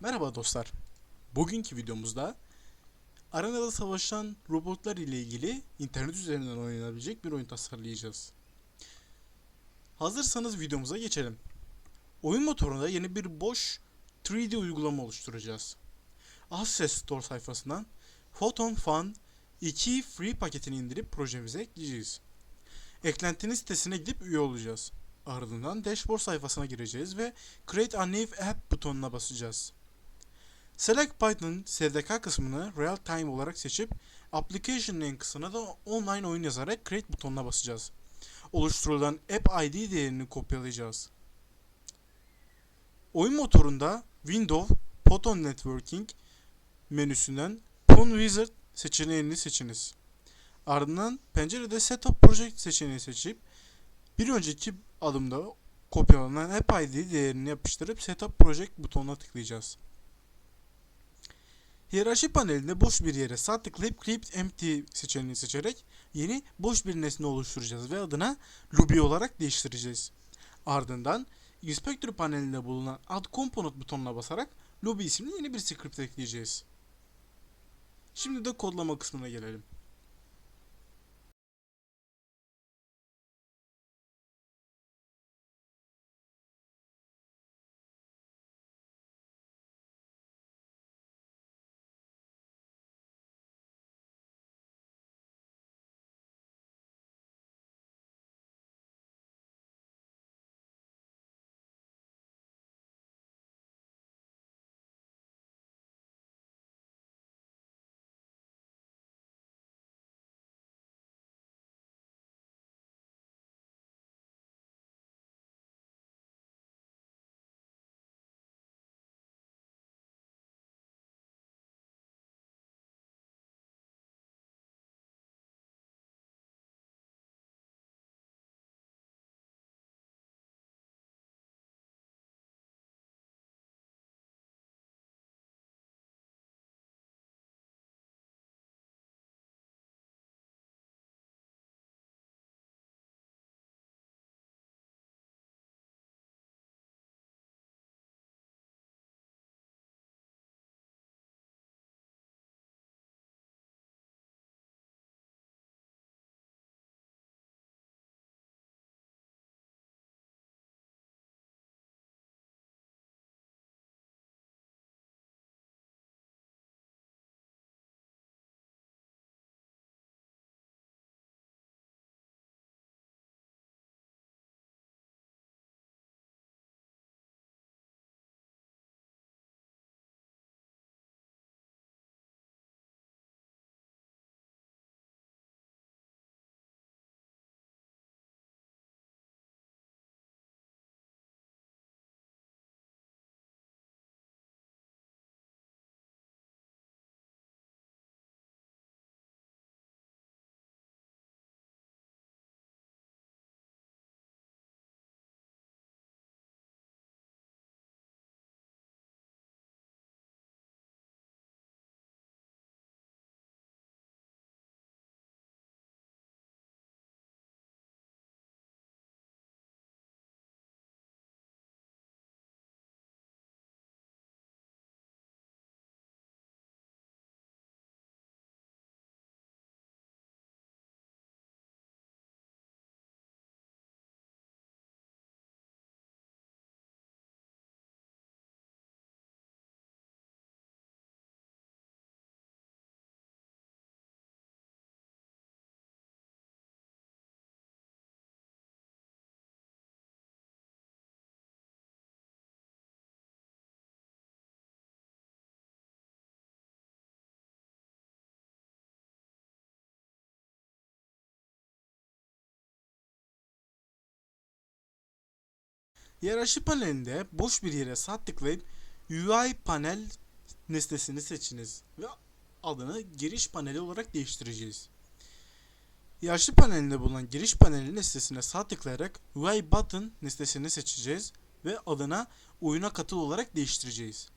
Merhaba dostlar. Bugünkü videomuzda arenada savaşan robotlar ile ilgili internet üzerinden oynanabilecek bir oyun tasarlayacağız. Hazırsanız videomuza geçelim. Oyun motorunda yeni bir boş 3D uygulama oluşturacağız. Access Store sayfasından Photon Fun 2 free paketini indirip projemize ekleyeceğiz. Eklentinin sitesine gidip üye olacağız. Ardından dashboard sayfasına gireceğiz ve Create a New App butonuna basacağız. Select Python SDK kısmını Real Time olarak seçip Application Name kısmına da online oyun yazarak Create butonuna basacağız. Oluşturulan App ID değerini kopyalayacağız. Oyun motorunda Windows Photon Networking menüsünden Pwn Wizard seçeneğini seçiniz. Ardından pencerede Setup Project seçeneğini seçip bir önceki adımda kopyalanan App ID değerini yapıştırıp Setup Project butonuna tıklayacağız. Hiyerarşi panelinde boş bir yere sağ tıklayıp Create Empty seçeneğini seçerek yeni boş bir nesne oluşturacağız ve adına Ruby olarak değiştireceğiz. Ardından Inspector panelinde bulunan Add Component butonuna basarak Ruby isimli yeni bir script ekleyeceğiz. Şimdi de kodlama kısmına gelelim. Hiyerarşi panelinde boş bir yere sağ tıklayıp UI panel nesnesini seçiniz ve adını giriş paneli olarak değiştireceğiz. Hiyerarşi panelinde bulunan giriş paneli nesnesine sağ tıklayarak UI button nesnesini seçeceğiz ve adına oyuna katıl olarak değiştireceğiz.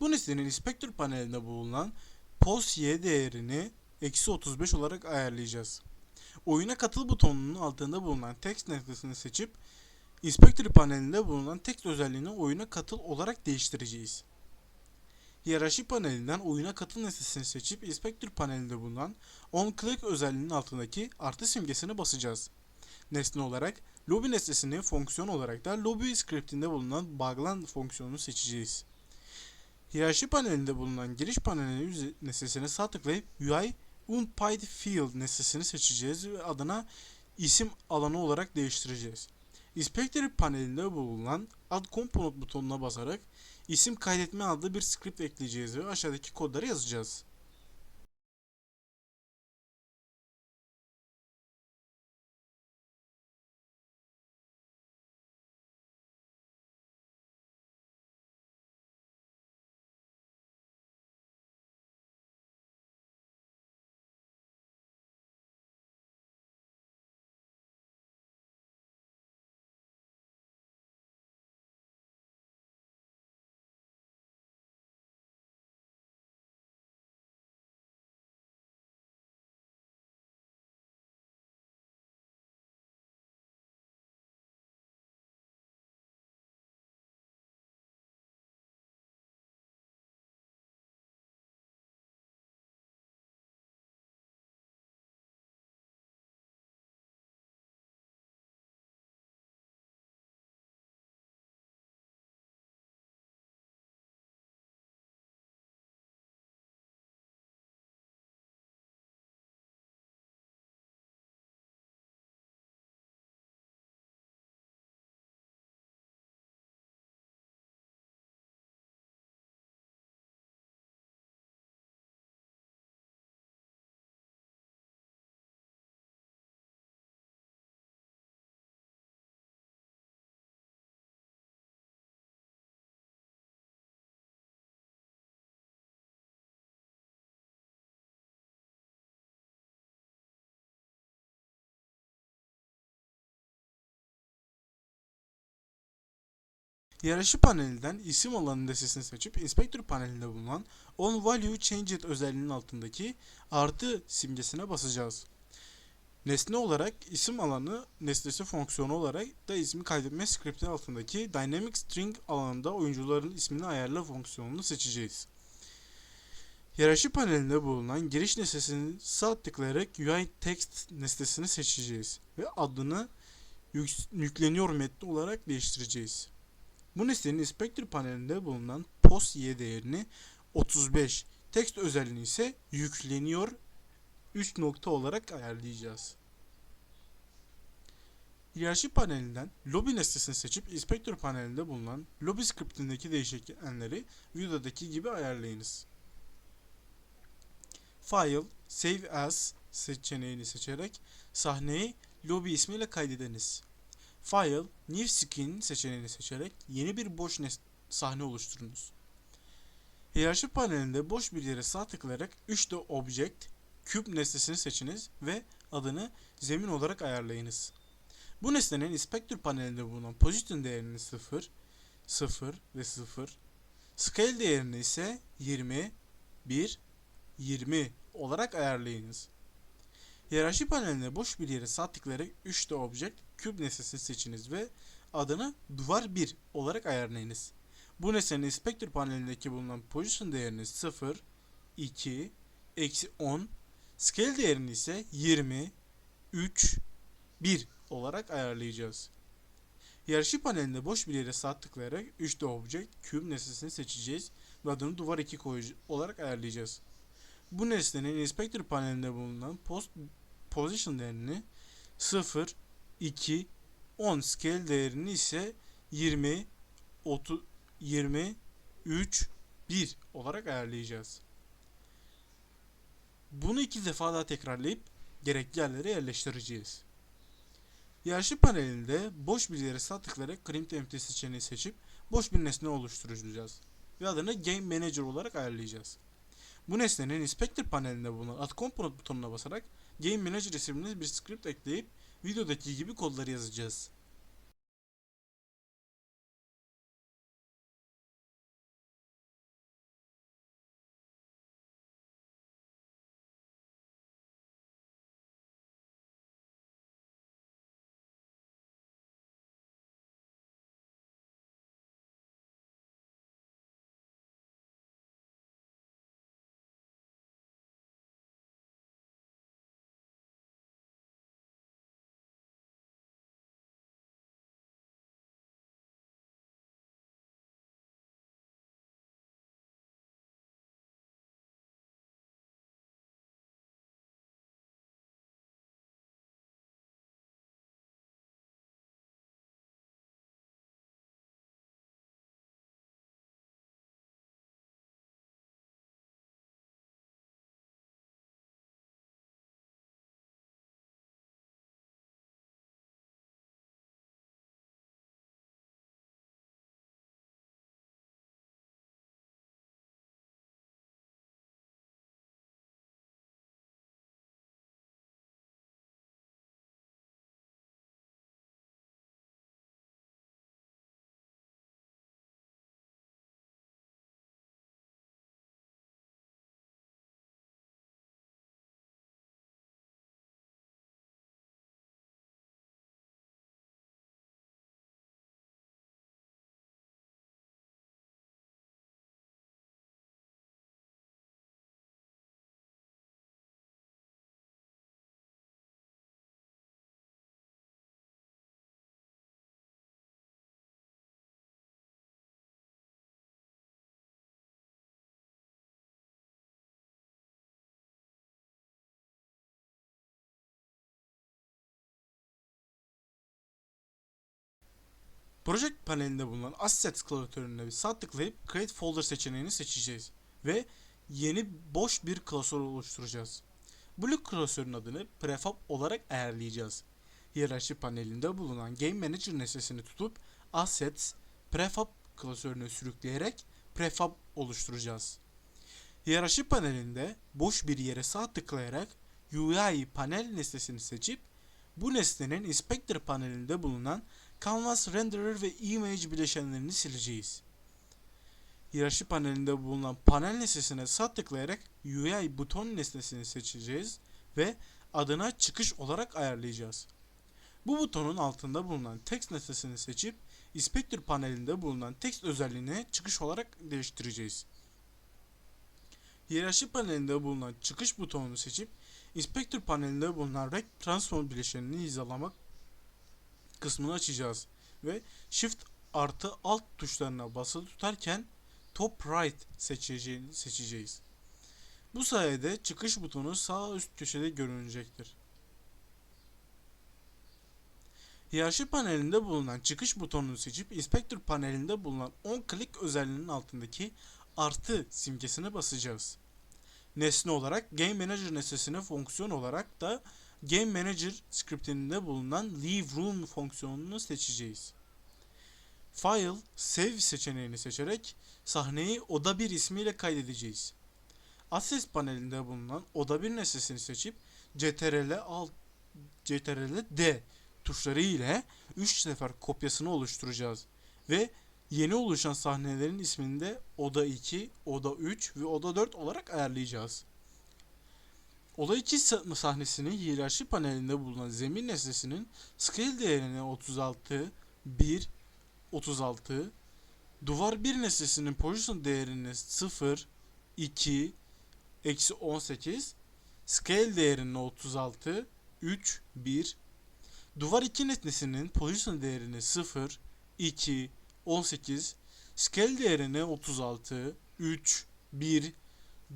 Bu nesnenin inspektör panelinde bulunan pos y değerini eksi 35 olarak ayarlayacağız. Oyuna katıl butonunun altında bulunan text nesnesini seçip Inspector panelinde bulunan text özelliğini oyuna katıl olarak değiştireceğiz. Hiyerarşi panelinden oyuna katıl nesnesini seçip Inspector panelinde bulunan onClick özelliğinin altındaki artı simgesini basacağız. Nesne olarak lobby nesnesini fonksiyon olarak da lobby scriptinde bulunan bağlan fonksiyonunu seçeceğiz. Hiyerarşi panelinde bulunan giriş paneli nesnesine sağ tıklayıp UI Unpied Field nesnesini seçeceğiz ve adına isim alanı olarak değiştireceğiz. Inspector panelinde bulunan Add Component butonuna basarak isim kaydetme adlı bir script ekleyeceğiz ve aşağıdaki kodları yazacağız. Hiyerarşi panelinden isim alanı nesnesini seçip Inspector panelinde bulunan On Value Changed özelliğinin altındaki artı simgesine basacağız. Nesne olarak isim alanı nesnesi fonksiyonu olarak da ismi kaydetme script'in altındaki Dynamic String alanında oyuncuların ismini ayarla fonksiyonunu seçeceğiz. Hiyerarşi panelinde bulunan giriş nesnesini sağ tıklayarak UI Text nesnesini seçeceğiz ve adını yükleniyor metni olarak değiştireceğiz. Bu nesnenin inspektör panelinde bulunan post y değerini 35, text özelliğini ise yükleniyor 3 nokta olarak ayarlayacağız. Hiyerarşi panelinden lobby nesnesini seçip inspektör panelinde bulunan lobby scriptindeki değişkenleri videodaki gibi ayarlayınız. File, Save As seçeneğini seçerek sahneyi lobby ismiyle kaydediniz. File, New Skin seçeneğini seçerek yeni bir boş sahne oluşturunuz. Hiyerarşi panelinde boş bir yere sağ tıklayarak 3D Object, Cube nesnesini seçiniz ve adını zemin olarak ayarlayınız. Bu nesnenin Inspector panelinde bulunan Position değerini 0, 0 ve 0, Scale değerini ise 20, 1, 20 olarak ayarlayınız. Hiyerarşi paneline boş bir yere sağ tıklayarak 3D Object Cube nesnesini seçiniz ve adını duvar 1 olarak ayarlayınız. Bu nesnenin inspektör panelindeki bulunan position değerini 0, 2, eksi 10, scale değerini ise 20, 3, 1 olarak ayarlayacağız. Hiyerarşi panelinde boş bir yere sağ tıklayarak 3D Object Cube nesnesini seçeceğiz ve adını duvar 2 olarak ayarlayacağız. Bu nesnenin inspektör panelinde bulunan post position değerini 0, 2, 10 scale değerini ise 20, 30, 20, 3, 1 olarak ayarlayacağız. Bunu iki defa daha tekrarlayıp gerekli yerlere yerleştireceğiz. Yarışı panelinde boş bir yere sağ tıklayarak Crimp Empty seçeneği seçip boş bir nesne oluşturacağız ve adını Game Manager olarak ayarlayacağız. Bu nesnenin Inspector panelinde bulunan Add Component butonuna basarak Game Manager isimli bir script ekleyip videodaki gibi kodları yazacağız. Project panelinde bulunan Assets klasörüne bir sağ tıklayıp Create Folder seçeneğini seçeceğiz ve yeni boş bir klasör oluşturacağız. Bu klasörün adını prefab olarak ayarlayacağız. Hiyerarşi panelinde bulunan Game Manager nesnesini tutup Assets prefab klasörüne sürükleyerek prefab oluşturacağız. Hiyerarşi panelinde boş bir yere sağ tıklayarak UI panel nesnesini seçip bu nesnenin Inspector panelinde bulunan Canvas Renderer ve Image bileşenlerini sileceğiz. Hiyerarşi panelinde bulunan panel nesnesine sağ tıklayarak UI buton nesnesini seçeceğiz ve adına çıkış olarak ayarlayacağız. Bu butonun altında bulunan text nesnesini seçip Inspector panelinde bulunan text özelliğine çıkış olarak değiştireceğiz. Hiyerarşi panelinde bulunan çıkış butonunu seçip Inspector panelinde bulunan Rect Transform bileşenini hizalamak kısmını açacağız ve Shift artı Alt tuşlarına basılı tutarken Top Right seçeceğini seçeceğiz. Bu sayede çıkış butonu sağ üst köşede görünecektir. Hiyerarşi panelinde bulunan çıkış butonunu seçip Inspector panelinde bulunan on click özelliğinin altındaki artı simgesine basacağız. Nesne olarak Game Manager nesnesine fonksiyon olarak da Game Manager skriptinde bulunan Leave Room fonksiyonunu seçeceğiz. File, Save seçeneğini seçerek sahneyi oda 1 ismiyle kaydedeceğiz. Access panelinde bulunan oda 1 nesnesini seçip CTRL alt CTRL D tuşları ile 3 sefer kopyasını oluşturacağız ve yeni oluşan sahnelerin ismini de oda 2, oda 3 ve oda 4 olarak ayarlayacağız. Oda 2 sahnesinin hiyerarşi panelinde bulunan zemin nesnesinin scale değerini 36, 1, 36, duvar 1 nesnesinin position değerini 0, 2, eksi 18, scale değerini 36, 3, 1, duvar 2 nesnesinin position değerini 0, 2, 18, scale değerini 36, 3, 1,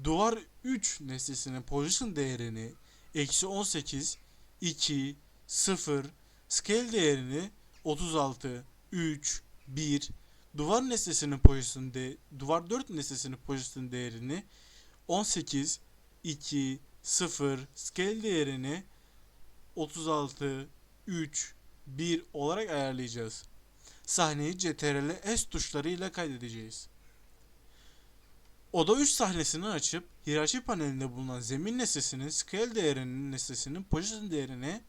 duvar 3 nesnesinin position değerini eksi 18, 2, 0, scale değerini 36, 3, 1, duvar nesnesinin position de duvar 4 nesnesinin position değerini 18, 2, 0, scale değerini 36, 3, 1 olarak ayarlayacağız. Sahneyi CTRL S tuşlarıyla kaydedeceğiz. Oda 3 sahnesini açıp hiyerarşi panelinde bulunan zemin nesnesinin scale değerinin nesnesinin position değerini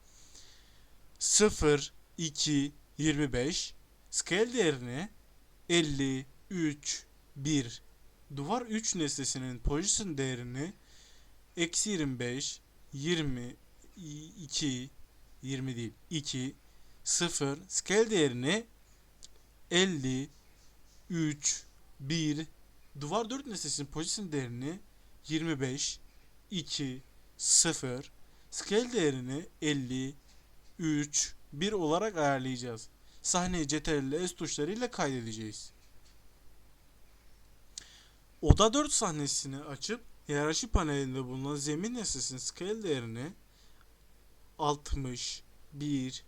0, 2, 25, scale değerini 50, 3, 1, duvar 3 nesnesinin position değerini eksi 25, 20, 2, 20 değil 2, 0, scale değerini 50, 3, 1, duvar 4 nesnesinin position değerini 25, 2, 0, scale değerini 50, 3, 1 olarak ayarlayacağız. Sahneyi CTRL S tuşlarıyla kaydedeceğiz. Oda 4 sahnesini açıp hiyerarşi panelinde bulunan zemin nesnesinin scale değerini 60, 1,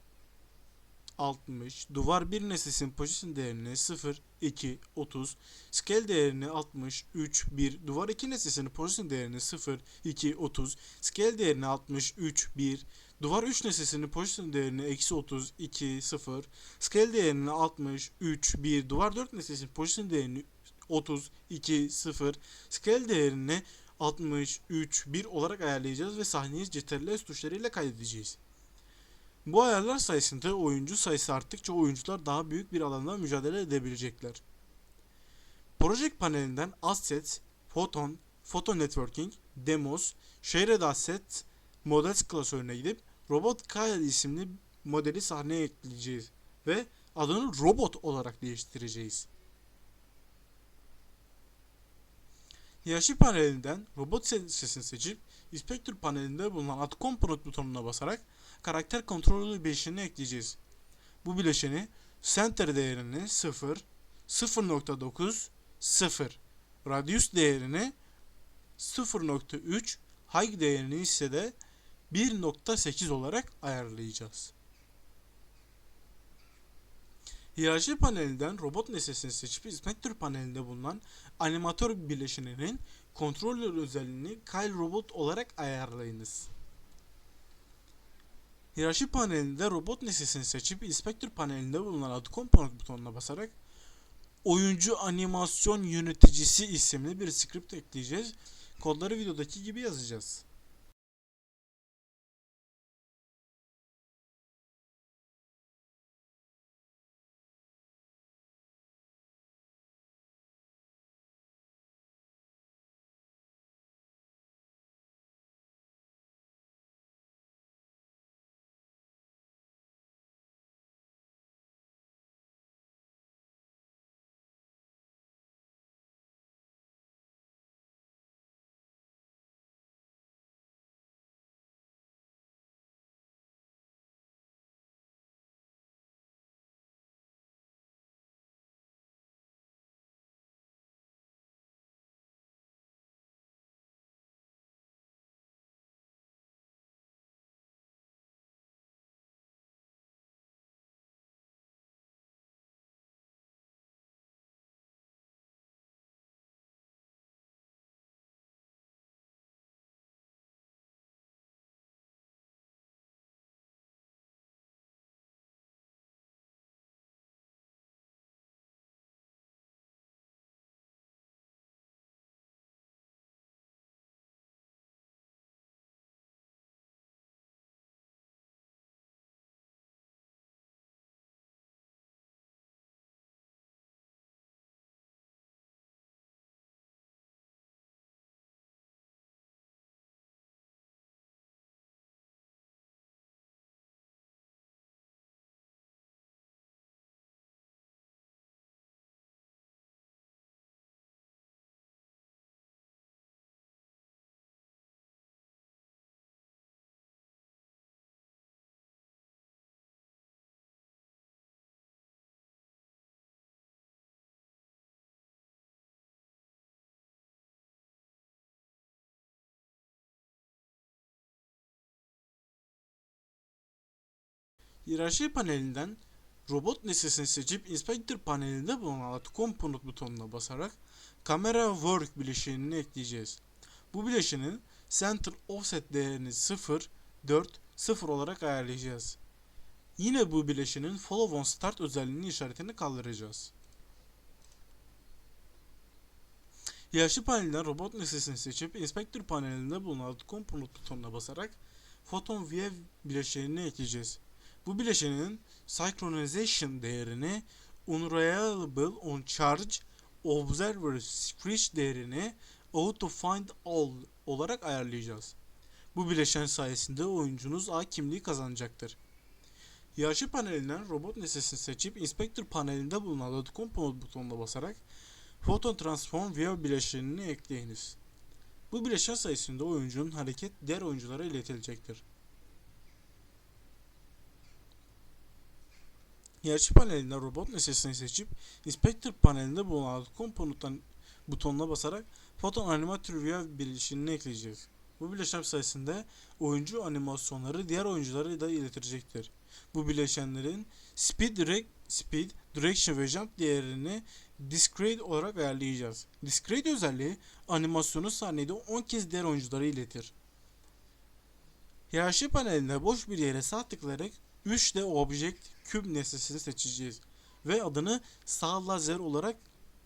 60, duvar 1 nesnesinin position değerini 0, 2, 30, scale değerini 60, 3, 1, duvar 2 nesnesinin position değerini 0, 2, 30, scale değerini 60, 3, 1, duvar 3 nesnesinin position değerini eksi 30, 2, 0, scale değerini 60, 3, 1, duvar 4 nesnesinin position değerini 30, 2, 0, scale değerini 60, 3, 1 olarak ayarlayacağız ve sahneyi CTRL tuşlarıyla kaydedeceğiz. Bu ayarlar sayesinde oyuncu sayısı arttıkça oyuncular daha büyük bir alanda mücadele edebilecekler. Project panelinden Assets, Photon, Photo Networking, Demos, Shared Assets, Models klasörüne gidip Robot Kyle isimli modeli sahneye ekleyeceğiz ve adını robot olarak değiştireceğiz. Hiyerarşi panelinden robot sesini seçip Inspector panelinde bulunan Add Component butonuna basarak karakter kontrolü bileşenini ekleyeceğiz. Bu bileşeni center değerini 0, 0.9, 0, radius değerini 0.3, height değerini ise de 1.8 olarak ayarlayacağız. Hiyerarşi panelinden robot nesnesini seçip inspektör panelinde bulunan animatör bileşeninin kontroller özelliğini Kyle Robot olarak ayarlayınız. Hiyerarşi panelinde robot nesnesini seçip inspektör panelinde bulunan Add Component butonuna basarak oyuncu animasyon yöneticisi isimli bir script ekleyeceğiz. Kodları videodaki gibi yazacağız. Hiyerarşi panelinden robot nesnesini seçip inspektör panelinde bulunan Add Component butonuna basarak Camera Work bileşenini ekleyeceğiz. Bu bileşenin Center Offset değerini 0, 4, 0 olarak ayarlayacağız. Yine bu bileşenin Follow on Start özelliğinin işaretini kaldıracağız. Hiyerarşi panelinden robot nesnesini seçip inspektör panelinde bulunan Add Component butonuna basarak Photon View bileşenini ekleyeceğiz. Bu bileşenin synchronization değerini unreliable on charge observer switch değerini auto find all olarak ayarlayacağız. Bu bileşen sayesinde oyuncunuz A kimliği kazanacaktır. Hiyerarşi panelinden robot nesnesini seçip inspektör panelinde bulunan Add Component butonuna basarak Photon Transform View bileşenini ekleyiniz. Bu bileşen sayesinde oyuncunun hareket diğer oyunculara iletilecektir. Hiyerarşi panelinden robot nesnesini seçip Inspector panelinde bulunan komponenttan butonuna basarak Photon Animator View bileşenini ekleyeceğiz. Bu bileşen sayesinde oyuncu animasyonları diğer oyunculara da iletilecektir. Bu bileşenlerin Speed, direct, speed Direction ve Jump değerini Discrete olarak ayarlayacağız. Discrete özelliği animasyonu sahnede 10 kez diğer oyunculara iletir. Hiyerarşi panelinde boş bir yere sağ tıklayarak 3D Object Cube nesnesini seçeceğiz ve adını sağ lazer olarak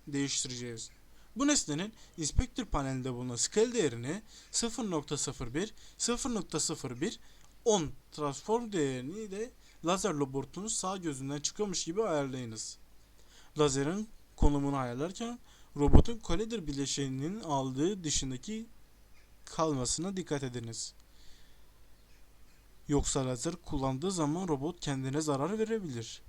değiştireceğiz. Bu nesnenin inspektör panelinde bulunan scale değerini 0.01, 0.01, 10 transform değerini de lazer laboratuvarın sağ gözünden çıkıyormuş gibi ayarlayınız. Lazerin konumunu ayarlarken robotun collider bileşeninin aldığı dışındaki kalmasına dikkat ediniz. Yoksa lazer kullandığı zaman robot kendine zarar verebilir.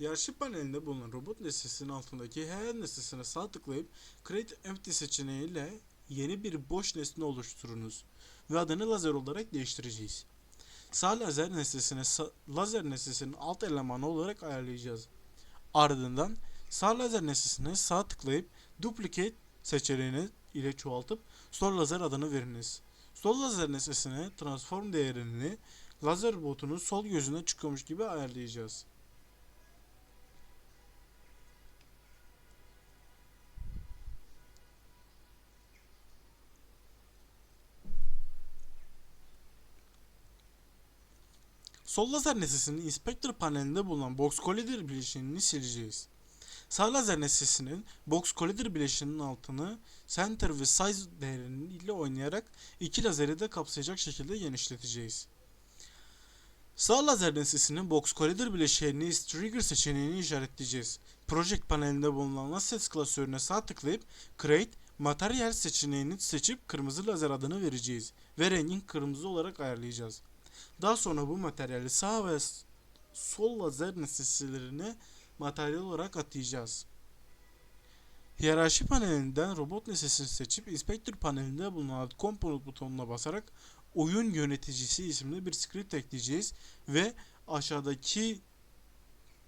Yarışı panelinde bulunan robot nesnesinin altındaki her nesnesine sağ tıklayıp Create Empty seçeneğiyle yeni bir boş nesne oluşturunuz ve adını lazer olarak değiştireceğiz. Sağ lazer nesnesine lazer nesnesinin alt elemanı olarak ayarlayacağız. Ardından sağ lazer nesnesine sağ tıklayıp Duplicate seçeneğini ile çoğaltıp Store Lazer adını veriniz. Sol lazer nesnesine transform değerini lazer botunun sol gözüne çıkıyormuş gibi ayarlayacağız. Sol lazer nesnesinin inspektör panelinde bulunan box collider bileşenini sileceğiz. Sağ lazer nesnesinin box collider bileşeninin altını center ve size değerleriyle oynayarak iki lazeri de kapsayacak şekilde genişleteceğiz. Sağ lazer nesnesinin box collider bileşenini trigger seçeneğini işaretleyeceğiz. Project panelinde bulunan Assets klasörüne sağ tıklayıp Create Material seçeneğini seçip kırmızı lazer adını vereceğiz ve rengin kırmızı olarak ayarlayacağız. Daha sonra bu materyali sağ ve sol lazer nesnelerine materyal olarak atayacağız. Hiyerarşi panelinden robot nesnesini seçip inspektör panelinde bulunan Component butonuna basarak oyun yöneticisi isimli bir script ekleyeceğiz ve aşağıdaki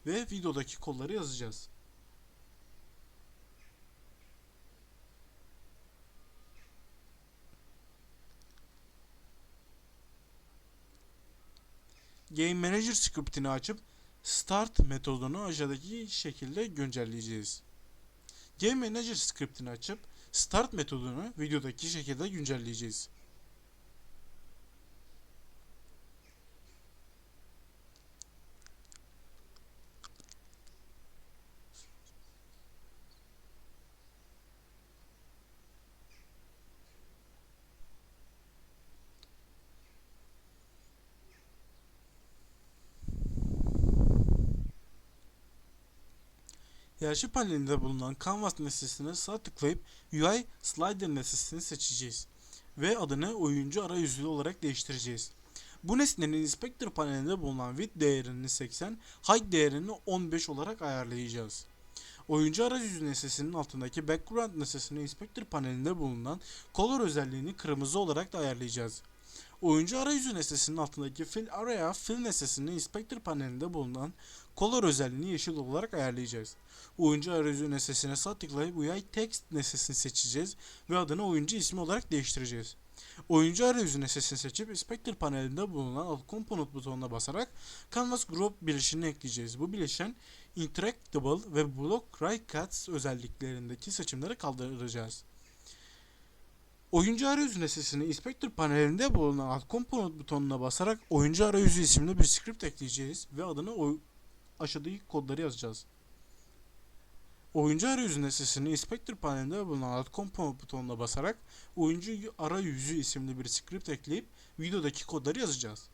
ve videodaki kolları yazacağız. Game Manager scriptini açıp Start metodunu aşağıdaki şekilde güncelleyeceğiz. Game Manager scriptini açıp Start metodunu videodaki şekilde güncelleyeceğiz. Hiyerarşi panelinde bulunan Canvas nesnesine sağ tıklayıp UI Slider nesnesini seçeceğiz ve adını oyuncu arayüzü olarak değiştireceğiz. Bu nesnenin inspektör panelinde bulunan width değerini 80, height değerini 15 olarak ayarlayacağız. Oyuncu arayüzü nesnesinin altındaki background nesnesinin inspektör panelinde bulunan color özelliğini kırmızı olarak da ayarlayacağız. Oyuncu arayüzü nesnesinin altındaki fill area fill nesnesinin inspektör panelinde bulunan color özelliğini yeşil olarak ayarlayacağız. Oyuncu arayüzü nesnesine sağ tıklayıp UI text nesnesini seçeceğiz ve adını oyuncu ismi olarak değiştireceğiz. Oyuncu arayüzü nesnesini seçip inspektör panelinde bulunan alt component butonuna basarak Canvas Group bileşenini ekleyeceğiz. Bu bileşen Interactable ve Block Right Cuts özelliklerindeki seçimleri kaldıracağız. Oyuncu arayüzü nesnesini inspektör panelinde bulunan alt component butonuna basarak oyuncu arayüzü isimli bir script ekleyeceğiz ve adını oy- aşağıdaki kodları yazacağız. Oyuncu arayüzü nesnesini inspektör panelinde bulunan alt component butonuna basarak oyuncu arayüzü isimli bir script ekleyip videodaki kodları yazacağız.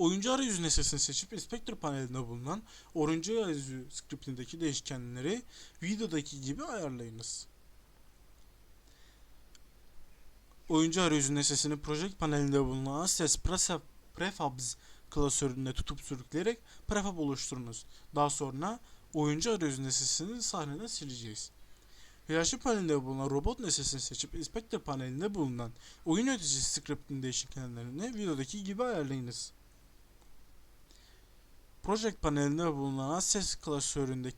Oyuncu arayüzü nesnesini seçip inspektör panelinde bulunan oyuncu arayüzü scriptindeki değişkenleri videodaki gibi ayarlayınız. Oyuncu arayüzü nesnesini project panelinde bulunan Prefab- Prefabs klasöründe tutup sürükleyerek prefab oluşturunuz. Daha sonra oyuncu arayüzü nesnesini sahneden sileceğiz. Hiyerarşi panelinde bulunan robot nesnesini seçip inspektör panelinde bulunan oyun yöneticisi script'in değişkenlerini videodaki gibi ayarlayınız. Project panelinde bulunan Assets klasöründe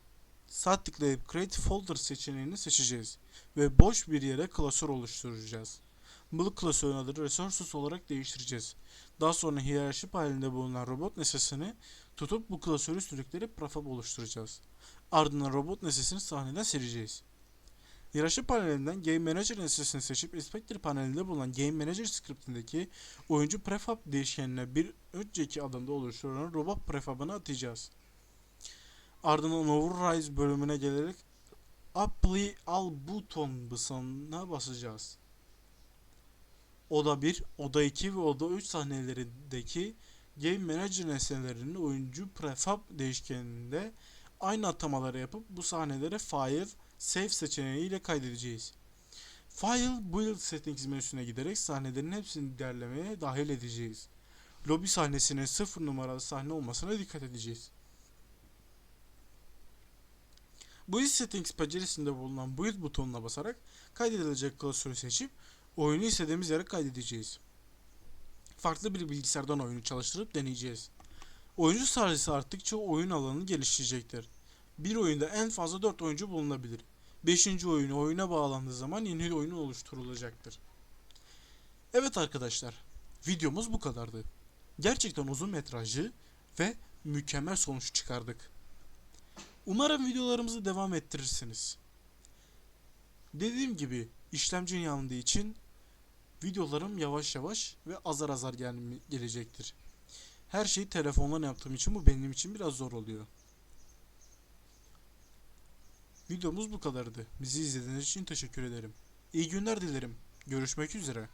sağ tıklayıp Create Folder seçeneğini seçeceğiz ve boş bir yere klasör oluşturacağız. Bu klasörün adını Resources olarak değiştireceğiz. Daha sonra hiyerarşi halinde bulunan robot nesnesini tutup bu klasörü sürükleyip prefab oluşturacağız. Ardından robot nesnesini sahneden sileceğiz. Hiyerarşi panelinden Game Manager nesnesini seçip Inspector panelinde bulunan Game Manager scriptindeki oyuncu prefab değişkenine bir önceki adımda oluşturulan robot prefabını atacağız. Ardından Override bölümüne gelerek Apply All buton butonuna basacağız. Oda 1, Oda 2 ve Oda 3 sahnelerindeki Game Manager nesnelerinin oyuncu prefab değişkeninde aynı atamaları yapıp bu sahneleri File, Save seçeneğiyle kaydedeceğiz. File Build Settings menüsüne giderek sahnelerin hepsini derlemeye dahil edeceğiz. Lobby sahnesinin 0 numaralı sahne olmasına dikkat edeceğiz. Build Settings penceresinde bulunan Build butonuna basarak kaydedilecek klasörü seçip oyunu istediğimiz yere kaydedeceğiz. Farklı bir bilgisayardan oyunu çalıştırıp deneyeceğiz. Oyuncu sayısı arttıkça oyun alanı gelişecektir. Bir oyunda en fazla 4 oyuncu bulunabilir. 5. oyunu oyuna bağlandığı zaman yeni oyunu oluşturulacaktır. Evet arkadaşlar, videomuz bu kadardı. Gerçekten uzun metrajlı ve mükemmel sonuç çıkardık. Umarım videolarımızı devam ettirirsiniz. Dediğim gibi işlemcin yandığı için videolarım yavaş yavaş ve azar azar gel gelecektir. Her şeyi telefonla yaptığım için bu benim için biraz zor oluyor. Videomuz bu kadardı. Bizi izlediğiniz için teşekkür ederim. İyi günler dilerim. Görüşmek üzere.